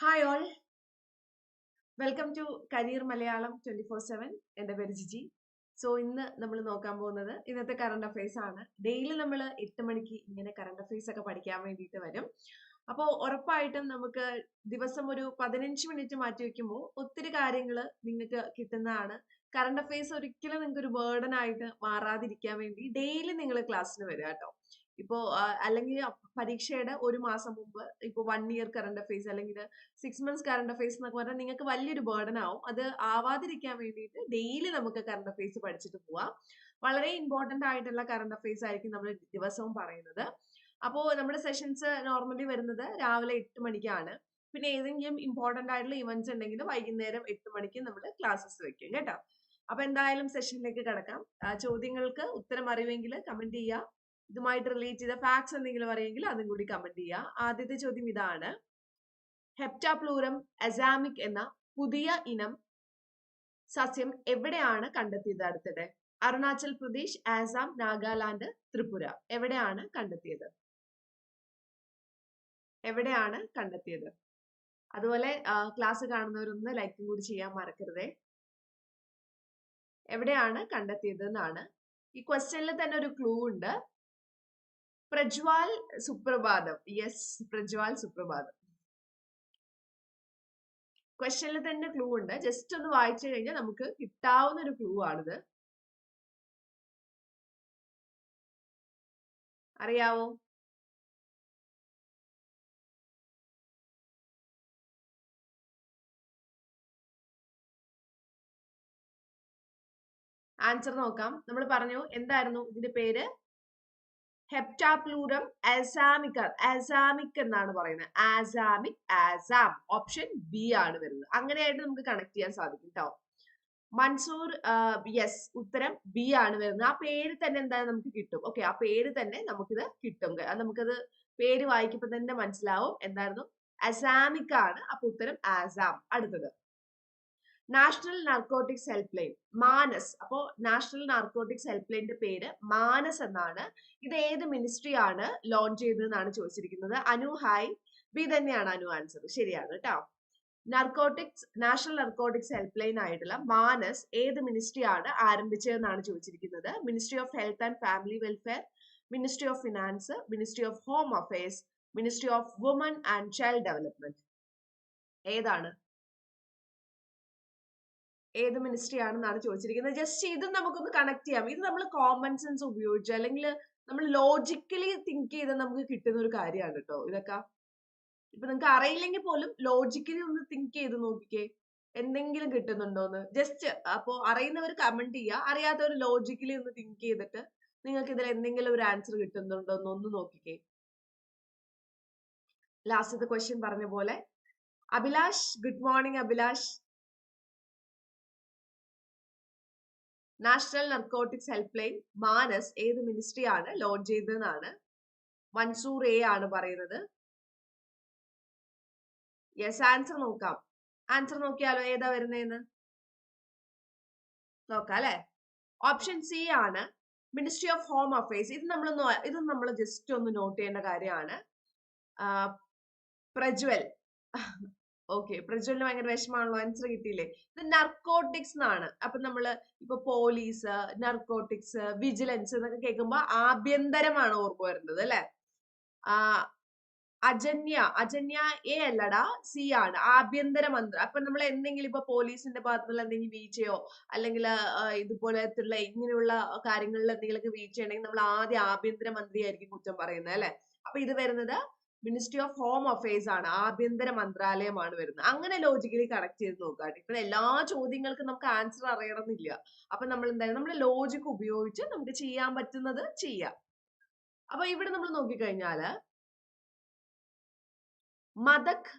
Hi all welcome to career Malayalam twenty four seven എന്റെ പേര് Jiji. So ഇന്ന് നമ്മൾ നോക്കാൻ പോകുന്നത് ഇന്നത്തെ കറണ്ട് അഫയേഴ്സ് ആണ്. ഡെയിലി നമ്മൾ എട്ട് മണിക്ക് ഇങ്ങനെ കറണ്ട് അഫയേഴ്സ് ഒക്കെ പഠിക്കാൻ വേണ്ടിയിട്ട് വരും. അപ്പോൾ ഉറപ്പായിട്ടും നമുക്ക് ദിവസം ഒരു പതിനഞ്ച് മിനിറ്റ് മാറ്റി വെക്കുമ്പോൾ ഒത്തിരി കാര്യങ്ങൾ നിങ്ങൾക്ക് കിട്ടുന്നതാണ്. കറണ്ട് അഫയേഴ്സ് ഒരിക്കലും നിങ്ങൾക്ക് ഒരു ബേർഡൻ ആയിട്ട് മാറാതിരിക്കാൻ വേണ്ടി ഡെയിലി നിങ്ങൾ ക്ലാസ്സിന് വരിക കേട്ടോ ഇപ്പോ അല്ലെങ്കിൽ പരീക്ഷയുടെ ഒരു മാസം മുമ്പ് ഇപ്പൊ വൺ ഇയർ കറണ്ട് അഫയേഴ്സ് അല്ലെങ്കിൽ സിക്സ് മന്ത്സ് കറണ്ട് അഫയേഴ്സ് എന്നൊക്കെ പറഞ്ഞാൽ നിങ്ങൾക്ക് വലിയൊരു ബേർഡൻ ആവും. അത് ആവാതിരിക്കാൻ വേണ്ടിയിട്ട് ഡെയിലി നമുക്ക് കറണ്ട് അഫയേഴ്സ് പഠിച്ചിട്ട് പോവാം. വളരെ ഇമ്പോർട്ടന്റ് ആയിട്ടുള്ള കറണ്ട് അഫയേഴ്സ് ആയിരിക്കും നമ്മൾ ദിവസവും പറയുന്നത്. അപ്പോൾ നമ്മുടെ സെഷൻസ് നോർമലി വരുന്നത് രാവിലെ എട്ട് മണിക്കാണ്. പിന്നെ ഏതെങ്കിലും ഇമ്പോർട്ടന്റ് ആയിട്ടുള്ള ഇവന്റ്സ് ഉണ്ടെങ്കിൽ വൈകുന്നേരം എട്ട് മണിക്ക് നമ്മൾ ക്ലാസ്സസ് വെക്കും കേട്ടോ. അപ്പൊ എന്തായാലും സെഷനിലേക്ക് കിടക്കാം. ചോദ്യങ്ങൾക്ക് ഉത്തരം അറിയുമെങ്കിൽ കമന്റ് ചെയ്യുക ഇതുമായിട്ട് റിലേറ്റ് ചെയ്ത ഫാക്ട്സ് എന്തെങ്കിലും അറിയെങ്കിൽ അതും കൂടി കമന്റ് ചെയ്യുക ആദ്യത്തെ ചോദ്യം ഇതാണ്. ഹെപ്റ്റാപ്ലൂരം അസാമിക് എന്ന പുതിയ ഇനം സസ്യം എവിടെയാണ് കണ്ടെത്തിയത് അടുത്തിടെ അരുണാചൽ പ്രദേശ് ആസാം നാഗാലാൻഡ് ത്രിപുര. എവിടെയാണ് കണ്ടെത്തിയത്? എവിടെയാണ് കണ്ടെത്തിയത്? അതുപോലെ ക്ലാസ് കാണുന്നവരൊന്ന് ലൈക്കും കൂടി ചെയ്യാൻ മറക്കരുതേ. എവിടെയാണ് കണ്ടെത്തിയത് എന്നാണ് ഈ ക്വസ്റ്റ്യനിൽ തന്നെ ഒരു ക്ലൂ ഉണ്ട്. പ്രജ്വാൽ സുപ്രഭാതം. യെസ് പ്രജ്വാൽ സുപ്രഭാതം. ക്വസ്റ്റനിൽ തന്നെ ക്ലൂ ഉണ്ട്. ജസ്റ്റ് ഒന്ന് വായിച്ചു കഴിഞ്ഞാൽ നമുക്ക് കിട്ടാവുന്ന ഒരു ക്ലൂ ആണിത്. അറിയാവോ? ആൻസർ നോക്കാം. നമ്മൾ പറഞ്ഞു എന്തായിരുന്നു ഇതിന്റെ പേര്? ഹെപ്റ്റാപ്ലൂരം ആസാമിക് അസാമിക് എന്നാണ് പറയുന്നത്. ആസാമിക് ആസാം ഓപ്ഷൻ ബി ആണ് വരുന്നത്. അങ്ങനെയായിട്ട് നമുക്ക് കണക്ട് ചെയ്യാൻ സാധിക്കും കേട്ടോ മൻസൂർ യെസ് ഉത്തരം ബി ആണ് വരുന്നത്. ആ പേര് തന്നെ എന്താ നമുക്ക് കിട്ടും. ഓക്കെ ആ പേര് തന്നെ നമുക്കിത് കിട്ടും. നമുക്കത് പേര് വായിക്കുമ്പോൾ തന്നെ മനസ്സിലാവും. എന്തായിരുന്നു? അസാമിക് ആണ്. അപ്പൊ ഉത്തരം ആസാം അടുത്തത്. National narcotics help line Manas അപ്പോ നാഷണൽ നാർക്കോട്ടിക്സ് ഹെൽപ്പ് ലൈനിന്റെ പേര് മാനസ് എന്നാണ്. ഇത് ഏത് മിനിസ്ട്രി ആണ് ലോഞ്ച് ചെയ്തതെന്നാണ് ചോദിച്ചിരിക്കുന്നത്. അനു ഹായ് ബി തന്നെയാണ് അനു ആൻസർ ശരിയാണ് കേട്ടോ narcotics national narcotics help line ആയിട്ടുള്ള മാനസ് ഏത് മിനിസ്ട്രി ആണ് ആരംഭിച്ചതെന്നാണ് ചോദിച്ചിരിക്കുന്നത്. Ministry of health and family welfare ministry of finance ministry of home affairs ministry of woman and child development ഏതാണ്? ഏത് മിനിസ്ട്രി ആണെന്നാണ് ചോദിച്ചിരിക്കുന്നത്. ജസ്റ്റ് ഇത് നമുക്കൊന്ന് കണക്ട് ചെയ്യാം. ഇത് നമ്മൾ കോമൺ സെൻസ് ഉപയോഗിച്ച് അല്ലെങ്കിൽ നമ്മൾ ലോജിക്കലി തിങ്ക് ചെയ്ത് നമുക്ക് കിട്ടുന്ന ഒരു കാര്യമാണ് കേട്ടോ ഇതൊക്കെ. ഇപ്പൊ നിങ്ങൾക്ക് അറിയില്ലെങ്കിൽ പോലും ലോജിക്കലി ഒന്ന് തിങ്ക് ചെയ്ത് നോക്കിക്കേ. എന്തെങ്കിലും കിട്ടുന്നുണ്ടോന്ന്. ജസ്റ്റ് അപ്പോ അറിയുന്നവർ കമന്റ് ചെയ്യുക അറിയാത്തവർ ലോജിക്കലി ഒന്ന് തിങ്ക് ചെയ്തിട്ട് നിങ്ങൾക്ക് ഇതിൽ എന്തെങ്കിലും ഒരു ആൻസർ കിട്ടുന്നുണ്ടോ എന്ന് ഒന്ന് നോക്കിക്കേ. ലാസ്റ്റത്തെ ക്വസ്റ്റ്യൻ പറഞ്ഞ പോലെ. Abhilash good morning Abhilash. National narcotics help line Manas ഏത് മിനിസ്ട്രി ആണ് ലോഞ്ച് ചെയ്തതെന്നാണ്. മൻസൂർ എ ആണ് പറയുന്നത്. യെസ് ആൻസർ നോക്കാം. ആൻസർ നോക്കിയാലോ ഏതാ വരുന്നതെന്ന് നോക്കാം അല്ലെ ഓപ്ഷൻ സി ആണ്. മിനിസ്ട്രി ഓഫ് ഹോം അഫയേഴ്സ് ഇത് നമ്മൾ ഇത് നമ്മൾ ജസ്റ്റ് ഒന്ന് നോട്ട് ചെയ്യേണ്ട കാര്യമാണ്. പ്രജ്വൽ. ഓക്കെ പ്രജ്വലിന് ഭയങ്കര വിഷമാണല്ലോ ആൻസർ കിട്ടിയില്ലേ? ഇത് നർക്കോട്ടിക്സ് എന്നാണ് അപ്പൊ നമ്മൾ ഇപ്പൊ പോലീസ് നർക്കോട്ടിക്സ് വിജിലൻസ് എന്നൊക്കെ കേൾക്കുമ്പോ ആഭ്യന്തരമാണ് ഓർമ്മ വരുന്നത് അല്ലെ? ആ അജന്യ അജന്യ എ അല്ലടാ സി ആണ്. ആഭ്യന്തര മന്ത്രി. അപ്പൊ നമ്മൾ എന്തെങ്കിലും ഇപ്പൊ പോലീസിന്റെ ഭാഗത്തുള്ള എന്തെങ്കിലും വീഴ്ചയോ അല്ലെങ്കിൽ ഇതുപോലത്തുള്ള ഇങ്ങനെയുള്ള കാര്യങ്ങളിൽ എന്തെങ്കിലുമൊക്കെ വീഴ്ച ഉണ്ടെങ്കിൽ നമ്മൾ ആദ്യം ആഭ്യന്തര മന്ത്രിയായിരിക്കും കുറ്റം പറയുന്നത് അല്ലെ? അപ്പൊ ഇത് വരുന്നത് മിനിസ്ട്രി ഓഫ് ഹോം അഫയേഴ്സ് ആണ് ആഭ്യന്തര മന്ത്രാലയമാണ് വരുന്നത്. അങ്ങനെ ലോജിക്കലി കണക്ട് ചെയ്ത് നോക്കുക ഇപ്പൊ എല്ലാ ചോദ്യങ്ങൾക്കും നമുക്ക് ആൻസർ അറിയണമെന്നില്ല. അപ്പൊ നമ്മൾ എന്തായാലും നമ്മുടെ ലോജിക് ഉപയോഗിച്ച് നമുക്ക് ചെയ്യാൻ പറ്റുന്നത് ചെയ്യാം. അപ്പൊ ഇവിടെ നമ്മൾ നോക്കിക്കഴിഞ്ഞാൽ മദക്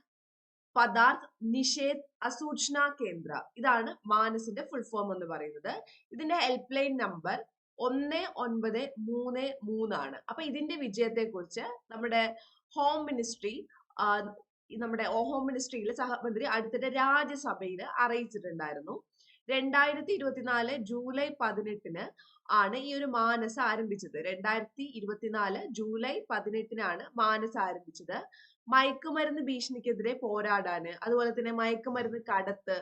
പദാർത്ഥ് നിഷേധ് അസൂക്ഷണ കേന്ദ്ര. ഇതാണ് മാനസിന്റെ ഫുൾ ഫോം എന്ന് പറയുന്നത്. ഇതിന്റെ ഹെൽപ്പ് ലൈൻ നമ്പർ ഒന്ന് ഒൻപത് മൂന്ന് മൂന്നാണ്. അപ്പൊ ഇതിന്റെ വിജയത്തെ കുറിച്ച് നമ്മുടെ ഹോം മിനിസ്ട്രി നമ്മുടെ ഹോം മിനിസ്ട്രിയിലെ സഹമന്ത്രി അടുത്തിടെ രാജ്യസഭയിൽ അറിയിച്ചിട്ടുണ്ടായിരുന്നു. രണ്ടായിരത്തി ഇരുപത്തിനാല് ജൂലൈ പതിനെട്ടിന് ആണ് ഈ ഒരു മാനസ് ആരംഭിച്ചത്. രണ്ടായിരത്തി ഇരുപത്തിനാല് ജൂലൈ പതിനെട്ടിനാണ് മാനസ് ആരംഭിച്ചത്. മയക്കുമരുന്ന് ഭീഷണിക്കെതിരെ പോരാടാന് അതുപോലെ തന്നെ മയക്കുമരുന്ന് കടത്ത്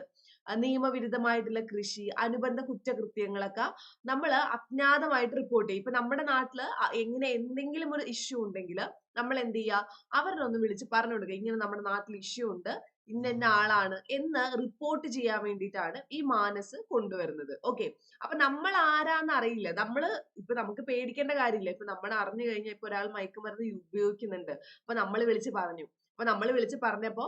നിയമവിരുദ്ധമായിട്ടുള്ള കൃഷി അനുബന്ധ കുറ്റകൃത്യങ്ങളൊക്കെ നമ്മൾ അജ്ഞാതമായിട്ട് റിപ്പോർട്ട് ചെയ്യും. ഇപ്പൊ നമ്മുടെ നാട്ടിൽ എങ്ങനെ എന്തെങ്കിലും ഒരു ഇഷ്യൂ ഉണ്ടെങ്കിൽ നമ്മൾ എന്ത് ചെയ്യുക അവരുടെ ഒന്ന് വിളിച്ച് പറഞ്ഞു കൊടുക്കുക. ഇങ്ങനെ നമ്മുടെ നാട്ടിൽ ഇഷ്യൂ ഉണ്ട് ഇന്ന ഇന്ന ആളാണ് എന്ന് റിപ്പോർട്ട് ചെയ്യാൻ വേണ്ടിയിട്ടാണ് ഈ മാനസ് കൊണ്ടുവരുന്നത്. ഓക്കെ അപ്പൊ നമ്മൾ ആരാന്ന് അറിയില്ല. നമ്മൾ ഇപ്പൊ നമുക്ക് പേടിക്കേണ്ട കാര്യമില്ല. ഇപ്പൊ നമ്മൾ അറിഞ്ഞു കഴിഞ്ഞാൽ ഇപ്പൊ ഒരാൾ മയക്കുമരുന്ന് ഉപയോഗിക്കുന്നുണ്ട്. അപ്പൊ നമ്മൾ വിളിച്ച് പറഞ്ഞു. അപ്പൊ നമ്മൾ വിളിച്ച് പറഞ്ഞപ്പോ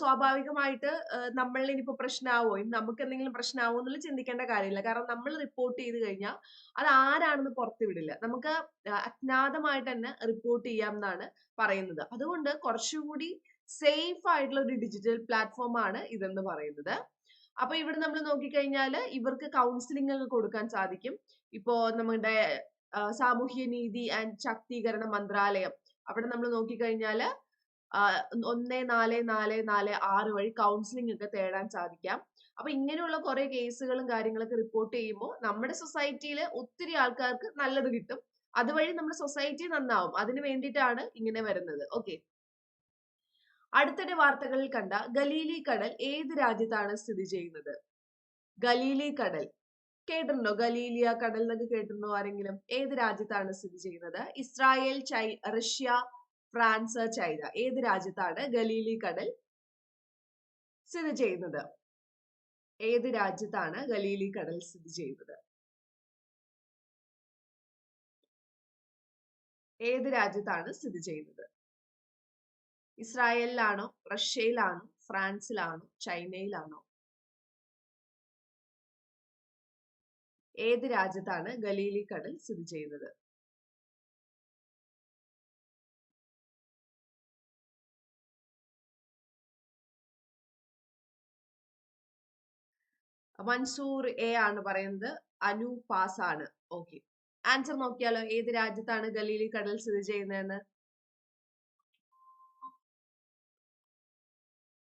സ്വാഭാവികമായിട്ട് നമ്മൾ ഇനിയിപ്പോ പ്രശ്നമാവോ നമുക്ക് എന്തെങ്കിലും പ്രശ്നമാവോ എന്നുള്ള ചിന്തിക്കേണ്ട കാര്യമില്ല. കാരണം നമ്മൾ റിപ്പോർട്ട് ചെയ്ത് കഴിഞ്ഞാൽ അത് ആരാണെന്ന് പുറത്തു വിടില്ല നമുക്ക് അജ്ഞാതമായിട്ട് തന്നെ റിപ്പോർട്ട് ചെയ്യാം എന്നാണ് പറയുന്നത്. അതുകൊണ്ട് കുറച്ചുകൂടി സേഫ് ആയിട്ടുള്ള ഒരു ഡിജിറ്റൽ പ്ലാറ്റ്ഫോം ആണ് ഇതെന്ന് പറയുന്നത്. അപ്പൊ ഇവിടെ നമ്മൾ നോക്കിക്കഴിഞ്ഞാൽ ഇവർക്ക് കൗൺസിലിംഗ് ഒക്കെ കൊടുക്കാൻ സാധിക്കും. ഇപ്പോ നമ്മുടെ സാമൂഹ്യ നീതി ആൻഡ് ശാക്തീകരണ മന്ത്രാലയം. അവിടെ നമ്മൾ നോക്കിക്കഴിഞ്ഞാൽ ഒന്ന് നാല് നാല് നാല് ആറ് വഴി കൗൺസിലിംഗ് ഒക്കെ തേടാൻ സാധിക്കാം. അപ്പൊ ഇങ്ങനെയുള്ള കുറെ കേസുകളും കാര്യങ്ങളൊക്കെ റിപ്പോർട്ട് ചെയ്യുമ്പോൾ നമ്മുടെ സൊസൈറ്റിയിൽ ഒത്തിരി ആൾക്കാർക്ക് നല്ലത് കിട്ടും. അതുവഴി നമ്മുടെ സൊസൈറ്റി നന്നാവും. അതിന് വേണ്ടിയിട്ടാണ് ഇങ്ങനെ വരുന്നത്. ഓക്കെ അടുത്തിടെ വാർത്തകളിൽ കണ്ട ഗലീലി കടൽ ഏത് രാജ്യത്താണ് സ്ഥിതി ചെയ്യുന്നത്? ഗലീലി കടൽ. കേട്ടിട്ടുണ്ടോ? ഗലീലിയ കടൽ എന്നൊക്കെ കേട്ടിട്ടുണ്ടോ ആരെങ്കിലും? ഏത് രാജ്യത്താണ് സ്ഥിതി ചെയ്യുന്നത്? ഇസ്രായേൽ ചൈ റഷ്യ ഫ്രാൻസ് ചൈന ഏത് രാജ്യത്താണ് ഗലീലി കടൽ സ്ഥിതി ചെയ്യുന്നത്? ഏത് രാജ്യത്താണ് ഗലീലി കടൽ സ്ഥിതി ചെയ്യുന്നത്? ഏത് രാജ്യത്താണ് സ്ഥിതി ചെയ്യുന്നത്? ഇസ്രായേലിലാണോ റഷ്യയിലാണോ ഫ്രാൻസിലാണോ ചൈനയിലാണോ? ഏത് രാജ്യത്താണ് ഗലീലി കടൽ സ്ഥിതി ചെയ്യുന്നത്? മൻസൂർ എ ആണ് പറയുന്നത്. അനു പാസ് ആണ് ഓക്കെ ആൻസർ നോക്കിയാലോ? ഏത് രാജ്യത്താണ് ഗലീലി കടൽ സ്ഥിതി ചെയ്യുന്നതെന്ന്?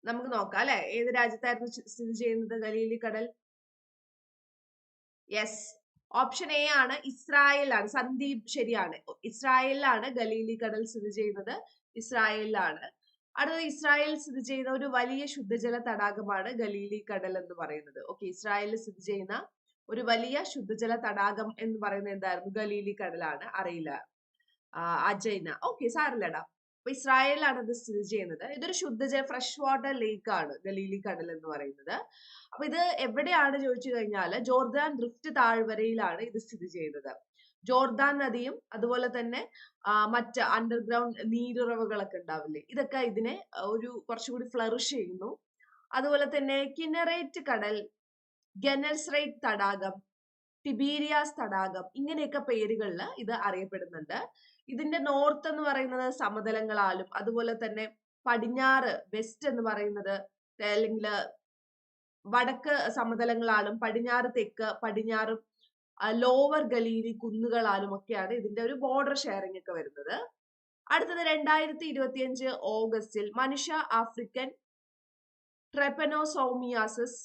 നമുക്ക് നോക്കാം അല്ലെ? ഏത് രാജ്യത്തായിരുന്നു സ്ഥിതി ചെയ്യുന്നത് ഗലീലി കടൽ? യെസ് ഓപ്ഷൻ എ ആണ് ഇസ്രായേലാണ് സന്ദീപ് ശരിയാണ്. ഇസ്രായേലിലാണ് ഗലീലി കടൽ സ്ഥിതി ചെയ്യുന്നത്. ഇസ്രായേലിലാണ്. അടുത്തത് ഇസ്രായേൽ സ്ഥിതി ചെയ്യുന്ന ഒരു വലിയ ശുദ്ധജല തടാകമാണ് ഗലീലി കടൽ എന്ന് പറയുന്നത്. ഓക്കെ ഇസ്രായേലിൽ സ്ഥിതി ചെയ്യുന്ന ഒരു വലിയ ശുദ്ധജല തടാകം എന്ന് പറയുന്നത് എന്തായിരുന്നു? ഗലീലി കടലാണ്. അറിയില്ല. അജൈന. ഓക്കെ സാറില്ലടാ അപ്പൊ ഇസ്രായേലിലാണ് ഇത് സ്ഥിതി ചെയ്യുന്നത്. ഇതൊരു ശുദ്ധജല ഫ്രഷ് വാട്ടർ ലേക്ക് ആണ് ഗലീലി കടൽ എന്ന് പറയുന്നത്. അപ്പൊ ഇത് എവിടെയാണ് ചോദിച്ചു കഴിഞ്ഞാൽ ജോർദാൻ ഡ്രിഫ്റ്റ് താഴ്വരയിലാണ് ഇത് സ്ഥിതി ചെയ്യുന്നത്. ജോർദാൻ നദിയും അതുപോലെ തന്നെ മറ്റ് അണ്ടർഗ്രൗണ്ട് നീരുറവുകളൊക്കെ ഉണ്ടാവില്ലേ? ഇതൊക്കെ ഇതിനെ ഒരു കുറച്ചുകൂടി ഫ്ലറിഷ് ചെയ്യുന്നു. അതുപോലെ തന്നെ കിനറേറ്റ് കടൽ ഗനൽസ്രൈറ്റ് തടാകം ടിബീരിയാസ് തടാകം ഇങ്ങനെയൊക്കെ പേരുകളിൽ ഇത് അറിയപ്പെടുന്നുണ്ട്. ഇതിന്റെ നോർത്ത് എന്ന് പറയുന്നത് സമതലങ്ങളാലും അതുപോലെ തന്നെ പടിഞ്ഞാറ് വെസ്റ്റ് എന്ന് പറയുന്നത് അല്ലെങ്കിൽ വടക്ക് സമതലങ്ങളാലും പടിഞ്ഞാറ് തെക്ക് പടിഞ്ഞാറും ലോവർ ഗലീലി കുന്നുകളാലും ഒക്കെയാണ് ഇതിന്റെ ഒരു ബോർഡർ ഷെയറിംഗ് ഒക്കെ വരുന്നത്. അടുത്തത് രണ്ടായിരത്തി ഇരുപത്തിയഞ്ച് ഓഗസ്റ്റിൽ മനുഷ്യ ആഫ്രിക്കൻ ട്രെപ്പനോസോമിയാസിസ്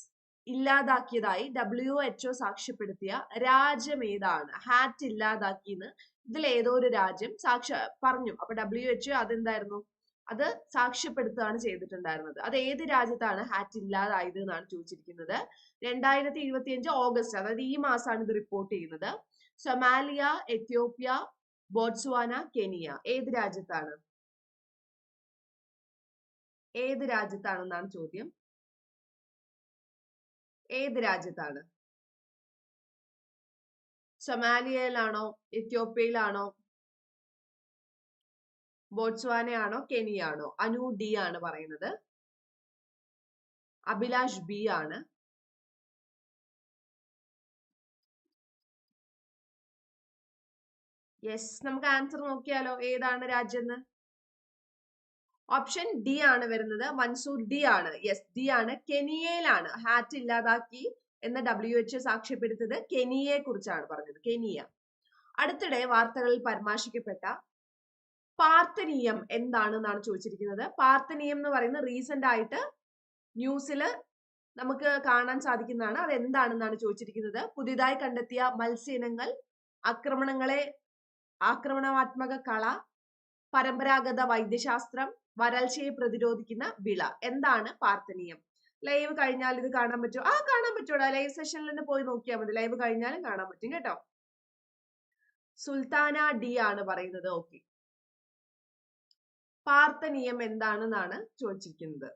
ഇല്ലാതാക്കിയതായി ഡബ്ല്യു എച്ച്ഒ സാക്ഷ്യപ്പെടുത്തിയ രാജ്യം ഏതാണ്? ഹാറ്റ് ഇല്ലാതാക്കിയെന്ന് ഇതിൽ ഏതോ ഒരു രാജ്യം സാക്ഷ്യ പറഞ്ഞു. അപ്പൊ ഡബ്ല്യു എച്ച്ഒ അതെന്തായിരുന്നു? അത് സാക്ഷ്യപ്പെടുത്തുകയാണ് ചെയ്തിട്ടുണ്ടായിരുന്നത്. അത് ഏത് രാജ്യത്താണ് ഹാറ്റ് ഇല്ലാതായത് എന്നാണ് ചോദിച്ചിരിക്കുന്നത്. രണ്ടായിരത്തി ഇരുപത്തി അഞ്ച് ഓഗസ്റ്റ് അതായത് ഈ മാസമാണ് ഇത് റിപ്പോർട്ട് ചെയ്യുന്നത്. സൊമാലിയ എത്യോപ്യ ബോട്സ്വാന കെനിയ ഏത് രാജ്യത്താണ്? ഏത് രാജ്യത്താണെന്നാണ് ചോദ്യം? ഏത് രാജ്യത്താണ്? സൊമാലിയയിലാണോ എത്യോപ്യയിലാണോ ബോട്സ്വാനയാണോ കെനിയാണോ? അനു ഡി ആണ് പറയുന്നത്. അഭിലാഷ് ബി ആണ്. യെസ് നമുക്ക് ആൻസർ നോക്കിയാലോ ഏതാണ് രാജ്യം ഓപ്ഷൻ ഡി ആണ് വരുന്നത് മൻസൂർ ഡി ആണ്. യെസ് ഡി ആണ്. കെനിയയിലാണ്. ഹാറ്റ് ഇല്ലാതാക്കി എന്ന് ഡബ്ല്യു എച്ച് സാക്ഷ്യപ്പെടുത്തത് കെനിയയെ കുറിച്ചാണ് പറഞ്ഞത് കെനിയ. അടുത്തിടെ വാർത്തകളിൽ പരാമർശിക്കപ്പെട്ട പാർത്തനീയം എന്താണെന്നാണ് ചോദിച്ചിരിക്കുന്നത്. പാർത്തനീയം എന്ന് പറയുന്നത് റീസെന്റ് ആയിട്ട് ന്യൂസിൽ നമുക്ക് കാണാൻ സാധിക്കുന്നതാണ്. അത് എന്താണെന്നാണ് ചോദിച്ചിരിക്കുന്നത്. പുതിയതായി കണ്ടെത്തിയ മത്സ്യ ഇനങ്ങൾ ആക്രമണങ്ങളെ ആക്രമണാത്മക കള പരമ്പരാഗത വൈദ്യശാസ്ത്രം വരൾച്ചയെ പ്രതിരോധിക്കുന്ന വിള. എന്താണ് പാർത്തനീയം ലൈവ് കഴിഞ്ഞാൽ ഇത് കാണാൻ പറ്റുമോ? ആ കാണാൻ പറ്റൂടാ ലൈവ് സെഷനിൽ തന്നെ പോയി നോക്കിയാൽ മതി. ലൈവ് കഴിഞ്ഞാലും കാണാൻ പറ്റും കേട്ടോ. സുൽത്താന ഡി ആണ് പറയുന്നത്. ഓക്കെ. പാർത്തനീയം എന്താണെന്നാണ് ചോദിച്ചിരിക്കുന്നത്.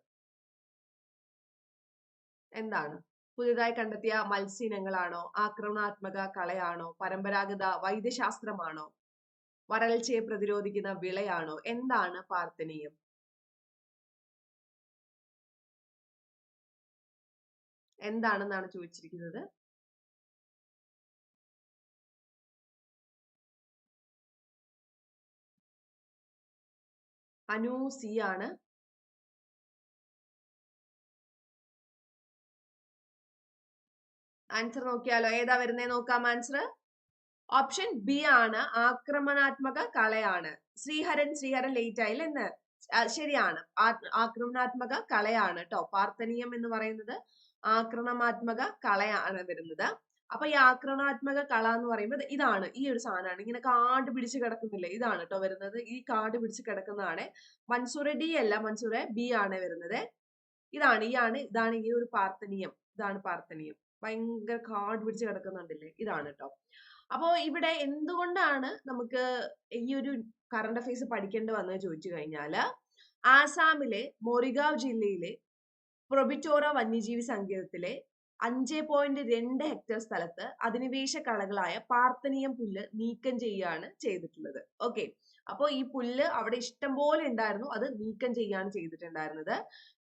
എന്താണ്? പുതിയതായി കണ്ടെത്തിയ മത്സ്യനങ്ങളാണോ? ആക്രമണാത്മക കളയാണോ? പരമ്പരാഗത വൈദ്യശാസ്ത്രമാണോ? വരൾച്ചയെ പ്രതിരോധിക്കുന്ന വിളയാണോ? എന്താണ് പാർത്തനീയം എന്താണെന്നാണ് ചോദിച്ചിരിക്കുന്നത്. അനു സി ആണ്. ആൻസർ നോക്കിയാലോ? ഏതാ വരുന്നേ നോക്കാം ആൻസർ ഓപ്ഷൻ ബി ആണ് ആക്രമണാത്മക കളയാണ് ശ്രീഹരൻ ശ്രീഹരൻ ലേറ്റ് ആയില്ല എന്ന് ശരിയാണ്. ആക്രമണാത്മക കളയാണ് കേട്ടോ പാർത്തനീയം എന്ന് പറയുന്നത് ആക്രമണാത്മക കളയാണ് വരുന്നത്. അപ്പൊ ഈ ആക്രമണാത്മക കള എന്ന് പറയുമ്പോൾ ഇതാണ് ഈ ഒരു സാധനമാണ്. ഇങ്ങനെ കാട് പിടിച്ച് കിടക്കുന്നില്ലേ? ഇതാണ് കേട്ടോ വരുന്നത്. ഈ കാട് പിടിച്ച് കിടക്കുന്നതാണ് മൻസൂറെ ഡി അല്ല മൻസൂറെ ബി ആണ് വരുന്നത്. ഇതാണ് ഈ ആണ് ഇതാണ് ഈ ഒരു പാർത്തനീയം ഇതാണ് പാർത്തനീയം ഭയങ്കര കാട് പിടിച്ച് കിടക്കുന്നുണ്ടല്ലേ? ഇതാണ് കേട്ടോ അപ്പോ ഇവിടെ എന്തുകൊണ്ടാണ് നമുക്ക് ഈ ഒരു കറണ്ട് അഫയേഴ്സ് പഠിക്കേണ്ടി വന്നത് ചോദിച്ചു കഴിഞ്ഞാൽ ആസാമിലെ മൊറിഗാവ് ജില്ലയിലെ പ്രൊബിറ്റോറ വന്യജീവി സങ്കേതത്തിലെ അഞ്ച് പോയിന്റ് രണ്ട് ഹെക്ടർ സ്ഥലത്ത് അധിനിവേശ കളകളായ പാർത്തനീയം പുല്ല് നീക്കം ചെയ്യുകയാണ് ചെയ്തിട്ടുള്ളത്. ഓക്കെ. അപ്പോൾ ഈ പുല്ല് അവിടെ ഇഷ്ടം പോലെ ഉണ്ടായിരുന്നു. അത് നീക്കം ചെയ്യാണ് ചെയ്തിട്ടുണ്ടായിരുന്നത്.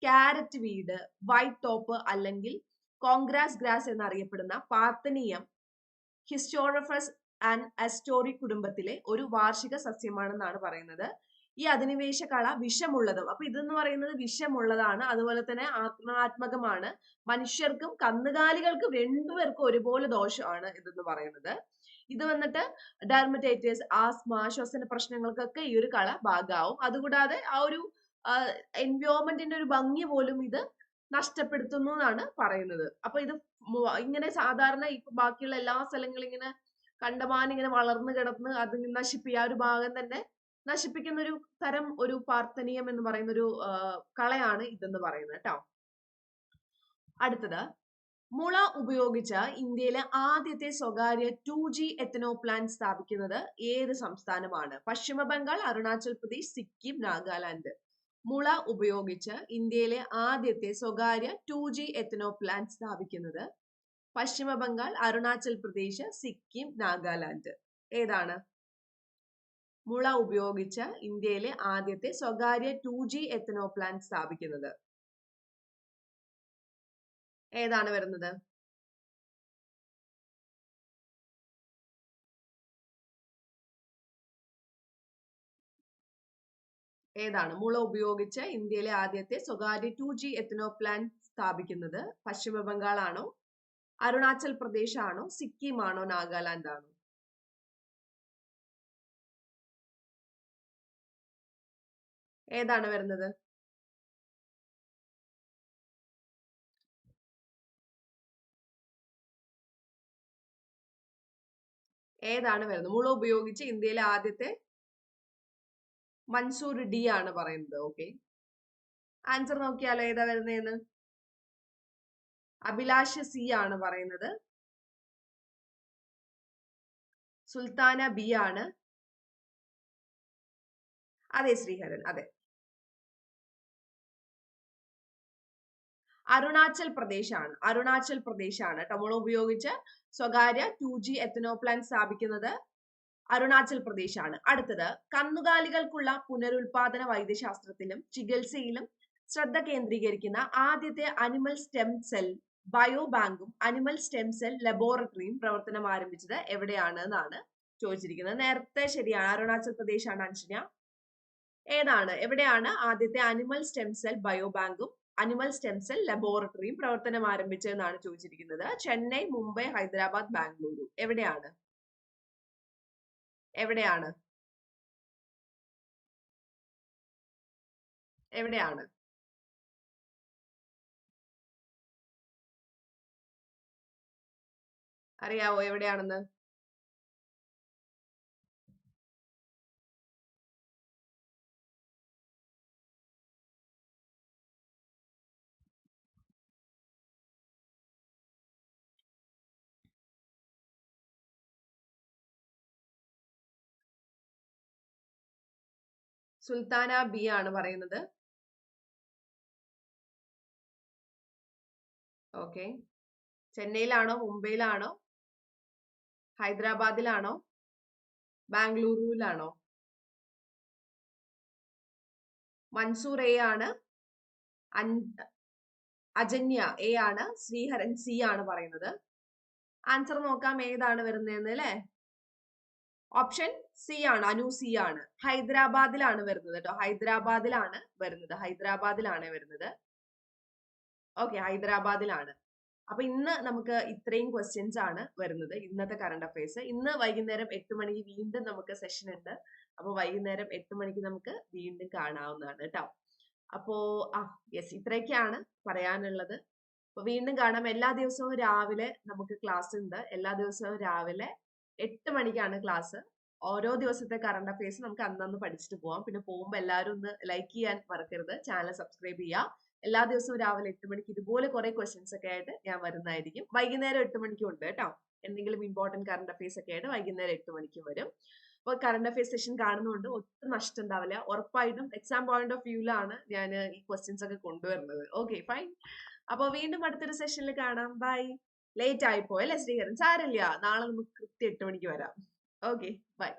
ക്യാരറ്റ് വീട് വൈറ്റ് ടോപ്പ് അല്ലെങ്കിൽ കോൺഗ്രാസ് ഗ്രാസ് എന്നറിയപ്പെടുന്ന പാർത്തനീയം ഹിസ്റ്റോറഫസ് ആൻഡ് അസ്റ്റോറി കുടുംബത്തിലെ ഒരു വാർഷിക സസ്യമാണെന്നാണ് പറയുന്നത്. ഈ അധിനിവേശ കള വിഷമുള്ളതും. അപ്പൊ ഇതെന്ന് പറയുന്നത് വിഷമുള്ളതാണ് അതുപോലെ തന്നെ ആത്മാത്മകമാണ്. മനുഷ്യർക്കും കന്നുകാലികൾക്കും രണ്ടുപേർക്കും ഒരുപോലെ ദോഷമാണ് ഇതെന്ന് പറയുന്നത്. ഇത് വന്നിട്ട് ഡെർമറ്റൈറ്റിസ് ആസ്മ ശ്വസന പ്രശ്നങ്ങൾക്കൊക്കെ ഈ ഒരു കള ഭാഗമാവും. അതുകൂടാതെ ആ ഒരു എൻവയോൺമെന്റിന്റെ ഒരു ഭംഗി പോലും ഇത് നഷ്ടപ്പെടുത്തുന്നു എന്നാണ് പറയുന്നത്. അപ്പൊ ഇത് ഇങ്ങനെ സാധാരണ ഇപ്പൊ ബാക്കിയുള്ള എല്ലാ സ്ഥലങ്ങളും ഇങ്ങനെ ഇങ്ങനെ വളർന്നു കിടന്ന് അത് നശിപ്പിക്കുക ആ ഒരു ഭാഗം തന്നെ നശിപ്പിക്കുന്ന ഒരു തരം ഒരു പാർത്തനീയം എന്ന് പറയുന്ന ഒരു കളയാണ് ഇതെന്ന് പറയുന്നത് കേട്ടോ അടുത്തത്. മുള ഉപയോഗിച്ച ഇന്ത്യയിലെ ആദ്യത്തെ സ്വകാര്യ ടു ജി എത്തനോ പ്ലാന്റ് സ്ഥാപിക്കുന്നത് ഏത് സംസ്ഥാനമാണ്? പശ്ചിമ ബംഗാൾ അരുണാചൽ പ്രദേശ് സിക്കിം നാഗാലാൻഡ്. മുള ഉപയോഗിച്ച് ഇന്ത്യയിലെ ആദ്യത്തെ സ്വകാര്യ ടു ജി എത്തനോ പ്ലാന്റ് സ്ഥാപിക്കുന്നത് പശ്ചിമ ബംഗാൾ അരുണാചൽ പ്രദേശ് സിക്കിം നാഗാലാൻഡ്. ഏതാണ്? മുള ഉപയോഗിച്ച് ഇന്ത്യയിലെ ആദ്യത്തെ സ്വകാര്യ ടു ജി എത്തനോ പ്ലാന്റ് സ്ഥാപിക്കുന്നത്. ഏതാണ് വരുന്നത്? ഏതാണ്? മുള ഉപയോഗിച്ച് ഇന്ത്യയിലെ ആദ്യത്തെ സ്വകാര്യ ടു ജി എത്തനോ പ്ലാന്റ് സ്ഥാപിക്കുന്നത് പശ്ചിമ ബംഗാൾ ആണോ അരുണാചൽ പ്രദേശ് ആണോ സിക്കിം ആണോ നാഗാലാൻഡ് ആണോ ഏതാണ് വരുന്നത്? ഏതാണ് വരുന്നത്? മുള ഉപയോഗിച്ച് ഇന്ത്യയിലെ ആദ്യത്തെ മൻസൂർ ഡി ആണ് പറയുന്നത്. ഓക്കെ ആൻസർ നോക്കിയാലോ ഏതാ വരുന്നതെന്ന് അഭിലാഷ് സി ആണ് പറയുന്നത്. സുൽത്താന ബി ആണ്. അതെ ശ്രീഹരൻ. അതെ. അരുണാചൽ പ്രദേശ് ആണ് അരുണാചൽ പ്രദേശ് ടമോളോ ഉപയോഗിച്ച് സ്വകാര്യ ടു ജി എത്തനോ പ്ലാന്റ് സ്ഥാപിക്കുന്നത് അരുണാചൽ പ്രദേശ് ആണ് അടുത്തത് കന്നുകാലികൾക്കുള്ള പുനരുൽപാദന വൈദ്യശാസ്ത്രത്തിലും ചികിത്സയിലും ശ്രദ്ധ കേന്ദ്രീകരിക്കുന്ന ആദ്യത്തെ അനിമൽ സ്റ്റെം സെൽ ബയോ ബാങ്കും അനിമൽ സ്റ്റെം സെൽ ലബോറട്ടറിയും പ്രവർത്തനം ആരംഭിച്ചത് എവിടെയാണ് എന്നാണ് ചോദിച്ചിരിക്കുന്നത്. നേരത്തെ ശരിയാണ്. അരുണാചൽ പ്രദേശ് ആണ് അഞ്ജന. ഏതാണ്? എവിടെയാണ് ആദ്യത്തെ അനിമൽ സ്റ്റെം സെൽ ബയോ ബാങ്കും അനിമൽ സ്റ്റെം സെൽ ലബോറട്ടറിയും പ്രവർത്തനം ആരംഭിച്ചതെന്നാണ് ചോദിച്ചിരിക്കുന്നത്. ചെന്നൈ മുംബൈ ഹൈദരാബാദ് ബാംഗ്ലൂരു. എവിടെയാണ്? എവിടെയാണ്? എവിടെയാണ്? അറിയാവോ എവിടെയാണെന്ന്? സുൽത്താന ബി ആണ് പറയുന്നത്. ഓക്കെ. ചെന്നൈയിലാണോ? മുംബൈയിലാണോ? ഹൈദരാബാദിലാണോ? ബാംഗ്ലൂരുവിലാണോ മൻസൂർ എ ആണ്. അജന്യ എ ആണ്. ശ്രീഹരൻ സി ആണ് പറയുന്നത്. ആൻസർ നോക്കാം ഏതാണ് വരുന്നതെന്ന് അല്ലേ? ഓപ്ഷൻ സി ആണ് അനു സി ആണ്. ഹൈദരാബാദിലാണ് വരുന്നത് കേട്ടോ ഹൈദരാബാദിലാണ് വരുന്നത്. ഹൈദരാബാദിലാണ് വരുന്നത്. ഓക്കെ ഹൈദരാബാദിലാണ്. അപ്പൊ ഇന്ന് നമുക്ക് ഇത്രയും ക്വസ്റ്റ്യൻസ് ആണ് വരുന്നത്. ഇന്നത്തെ കറണ്ട് അഫയേഴ്സ് ഇന്ന് വൈകുന്നേരം എട്ട് മണിക്ക് വീണ്ടും നമുക്ക് സെഷൻ ഉണ്ട്. അപ്പൊ വൈകുന്നേരം എട്ട് മണിക്ക് നമുക്ക് വീണ്ടും കാണാവുന്നതാണ് കേട്ടോ അപ്പോ ആ യെസ് ഇത്രയൊക്കെയാണ് പറയാനുള്ളത്. അപ്പൊ വീണ്ടും കാണാം. എല്ലാ ദിവസവും രാവിലെ നമുക്ക് ക്ലാസ് ഉണ്ട്. എല്ലാ ദിവസവും രാവിലെ എട്ട് മണിക്കാണ് ക്ലാസ്. ഓരോ ദിവസത്തെ കറണ്ട് അഫയേഴ്സ് നമുക്ക് അന്നന്ന് പഠിച്ചിട്ട് പോവാം. പിന്നെ പോകുമ്പോൾ എല്ലാവരും ഒന്ന് ലൈക്ക് ചെയ്യാൻ മറക്കരുത്. ചാനൽ സബ്സ്ക്രൈബ് ചെയ്യുക എല്ലാ ദിവസവും രാവിലെ എട്ട് മണിക്ക് ഇതുപോലെ കുറെ ക്വസ്റ്റ്യൻസ് ഒക്കെ ആയിട്ട് ഞാൻ വരുന്നതായിരിക്കും. വൈകുന്നേരം എട്ട് മണിക്കും ഉണ്ട് കേട്ടോ. എന്തെങ്കിലും ഇമ്പോർട്ടന്റ് കറണ്ട് അഫയേഴ്സ് ഒക്കെ ആയിട്ട് വൈകുന്നേരം എട്ട് മണിക്ക് വരും. അപ്പോൾ കറണ്ട് അഫയേഴ്സ് സെഷൻ കാണുന്നതുകൊണ്ട് ഒട്ടും നഷ്ടം ഉണ്ടാവില്ല. ഉറപ്പായിട്ടും എക്സാം പോയിന്റ് ഓഫ് വ്യൂലാണ് ഞാൻ ഈ ക്വസ്റ്റ്യൻസ് ഒക്കെ കൊണ്ടുവരുന്നത്. ഓക്കെ ഫൈൻ അപ്പോൾ വീണ്ടും അടുത്തൊരു സെഷനിൽ കാണാം. ബൈ ലേറ്റ് ആയി പോയല്ലേ ശ്രീകരൻ സാരമില്ല നാളെ നമുക്ക് കൃത്യം എട്ട് മണിക്ക് വരാം. Okay bye